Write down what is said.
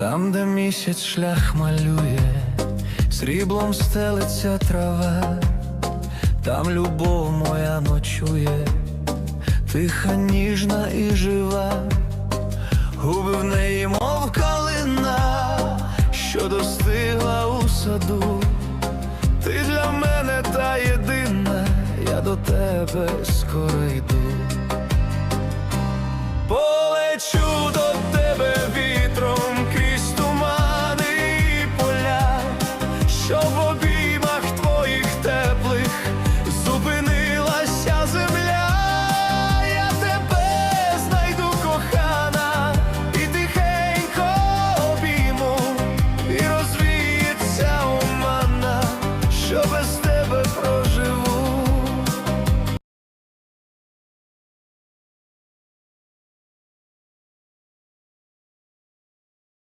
Там, де місяць шлях малює, сріблом стелиться трава, там любов моя ночує, тиха, ніжна і жива, губи в неї, мов калина, що достигла у саду. Ти для мене та єдина, я до тебе скоро йду.